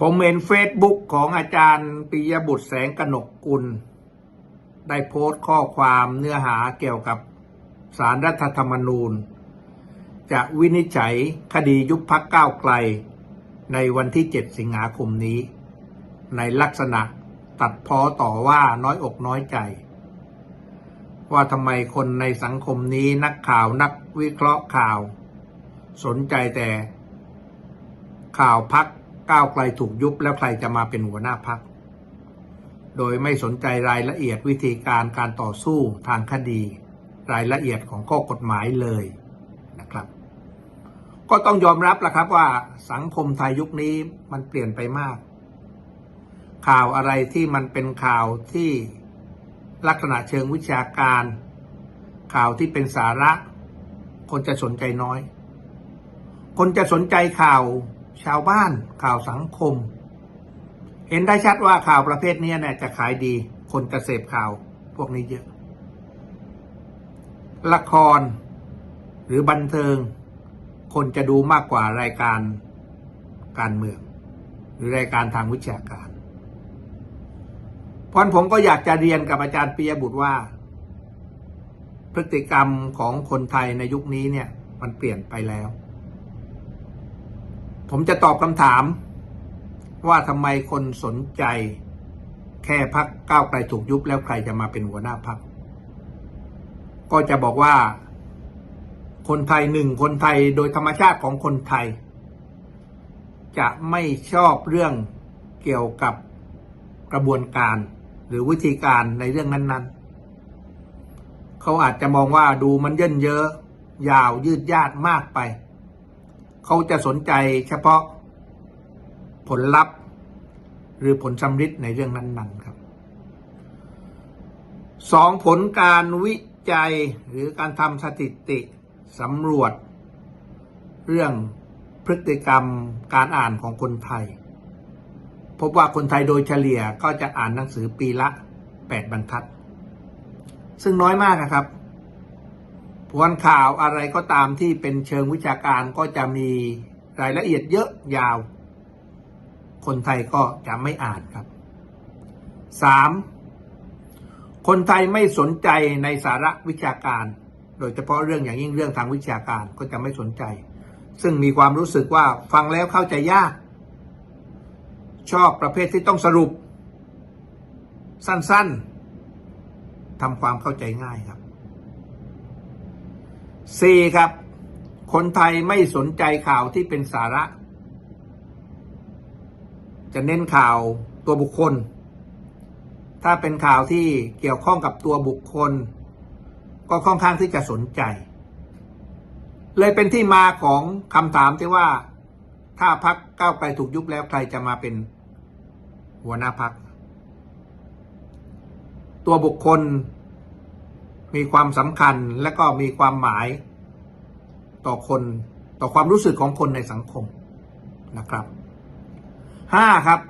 ผมเห็นเฟซบุ๊กของอาจารย์ปิยบุตรแสงกนกกุล ได้โพสต์ข้อความเนื้อหาเกี่ยวกับสารรัฐธรรมนูญ จะวินิจฉัยคดียุบพักก้าวไกล ในวันที่ 7 สิงหาคมนี้ ในลักษณะตัดพ้อต่อว่าน้อยอกน้อยใจ ว่าทำไมคนในสังคมนี้นักข่าวนักวิเคราะห์ข่าว สนใจแต่ข่าวพัก ก้าวไกลถูกยุบแล้วใครจะมาเป็นหัวหน้าพัก โดยไม่สนใจรายละเอียดวิธีการการต่อสู้ทางคดี รายละเอียดของข้อกฎหมายเลยนะครับ ก็ต้องยอมรับละครับว่าสังคมไทยยุคนี้มันเปลี่ยนไปมาก ข่าวอะไรที่มันเป็นข่าวที่ลักษณะเชิงวิชาการ ข่าวที่เป็นสาระ คนจะสนใจน้อย คนจะสนใจข่าว ชาวบ้านข่าวสังคม เห็นได้ชัดว่าข่าวประเภทนี้เนี่ยจะขายดี คนจะเสพข่าวพวกนี้เยอะ ละคร หรือบันเทิง คนจะดูมากกว่ารายการการเมือง หรือรายการทางวิชาการเพราะผมก็อยากจะเรียนกับอาจารย์ปิยบุตรว่า พฤติกรรมของคนไทยในยุคนี้เนี่ย มันเปลี่ยนไปแล้ว ผมจะตอบคำถาม ว่าทำไมคนสนใจ แค่พักก้าวไกลถูกยุบแล้วใครจะมาเป็นหัวหน้าพัก ก็จะบอกว่า คนไทยหนึ่งคนไทยโดยธรรมชาติของคนไทย จะไม่ชอบเรื่องเกี่ยวกับกระบวนการหรือวิธีการในเรื่องนั้นๆ เขาอาจจะมองว่าดูมันเยินเยอะ ยาวยืดยาดมากไป เขาจะสนใจเฉพาะผลลัพธ์หรือผลสำฤทธิ์ในเรื่องนั้น ๆ ครับสองผลการวิจัยหรือการทำสถิติสำรวจ เรื่องพฤติกรรมการอ่านของคนไทย พบว่าคนไทยโดยเฉลี่ยก็จะอ่านหนังสือปีละ 8 บรรทัด ซึ่งน้อยมากนะครับ ผลข่าวอะไรก็ตามที่เป็นเชิงวิชาการก็จะมีรายละเอียดเยอะยาว คนไทยก็จะไม่อ่านครับสามคนไทยไม่สนใจในสาระวิชาการ โดยเฉพาะเรื่องอย่างยิ่งเรื่องทางวิชาการก็จะไม่สนใจ ซึ่งมีความรู้สึกว่าฟังแล้วเข้าใจยาก ชอบประเภทที่ต้องสรุป สั้นๆทำความเข้าใจง่ายครับ สี่ครับ คนไทยไม่สนใจข่าวที่เป็นสาระ จะเน้นข่าวตัวบุคคล ถ้าเป็นข่าวที่เกี่ยวข้องกับตัวบุคคล ก็ค่อนข้างที่จะสนใจ เลยเป็นที่มาของคำถามที่ว่า ถ้าพักก้าวไกลถูกยุบแล้วใครจะมาเป็นหัวหน้าพัก ตัวบุคคล มีความสำคัญและก็มีความหมายต่อคนต่อความรู้สึกของคนในสังคมนะครับห้าครับ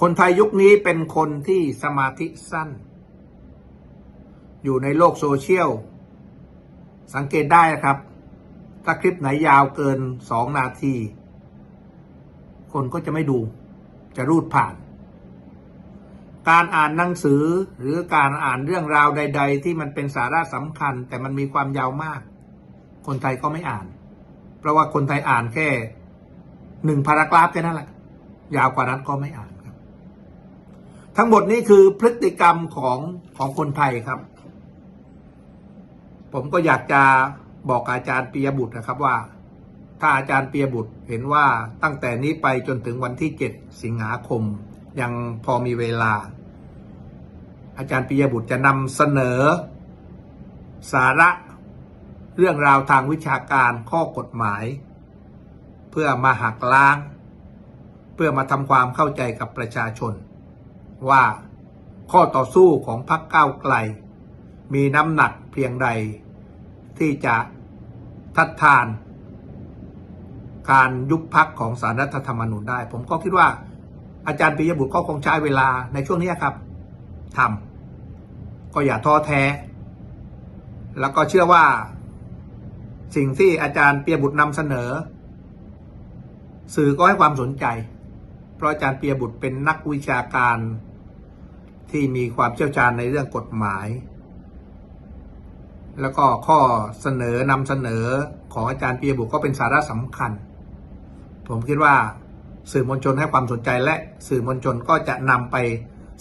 คนไทยยุคนี้เป็นคนที่สมาธิสั้น อยู่ในโลกโซเชียล สังเกตได้ครับ ถ้าคลิปไหนยาวเกินสองนาที คนก็จะไม่ดู จะรูดผ่าน การอ่านหนังสือหรือการอ่านเรื่องราวใด ๆ ที่มันเป็นสาระสำคัญ แต่มันมีความยาวมาก คนไทยก็ไม่อ่าน เพราะว่าคนไทยอ่านแค่หนึ่งพารากราฟแค่นั้นแหละ ยาวกว่านั้นก็ไม่อ่านครับ ทั้งหมดนี้คือพฤติกรรมของของคนไทยครับ ผมก็อยากจะบอกอาจารย์ปียบุตรนะครับว่า ถ้าอาจารย์ปียบุตรเห็นว่าตั้งแต่นี้ไปจนถึงวันที่ 7 สิงหาคม ยังพอมีเวลา อาจารย์ปียบุตรจะนำเสนอ สาระเรื่องราวทางวิชาการข้อกฎหมาย เพื่อมาหักล้าง เพื่อมาทำความเข้าใจกับประชาชน ว่าข้อต่อสู้ของพรรคก้าวไกล มีน้ำหนักเพียงใด ที่จะทัดทาน การยุบพักของสารรัฐธรรมนูญได้ ผมก็คิดว่า อาจารย์ปิยบุตรก็คงใช้เวลาในช่วงนี้ครับทำก็อย่าท้อแท้ แล้วก็เชื่อว่าสิ่งที่อาจารย์เปียบุตรนำเสนอ สื่อก็ให้ความสนใจ เพราะอาจารย์ปียบุตรเป็นนักวิชาการที่มีความเชี่ยวชาญในเรื่องกฎหมาย แล้วก็ข้อเสนอนำเสนอของอาจารย์ปียบุตรก็เป็นสาระสำคัญ ผมคิดว่า สื่อมวลชนให้ความสนใจและสื่อมวลชนก็จะนำไป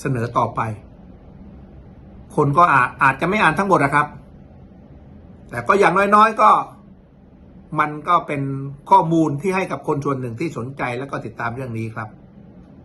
เสนอต่อไป คนก็อาจอาจจะไม่อ่านทั้งหมดนะครับ แต่ก็อย่างน้อยๆก็ มันก็เป็นข้อมูลที่ให้กับคนส่วนหนึ่งที่สนใจและก็ติดตามเรื่องนี้ครับ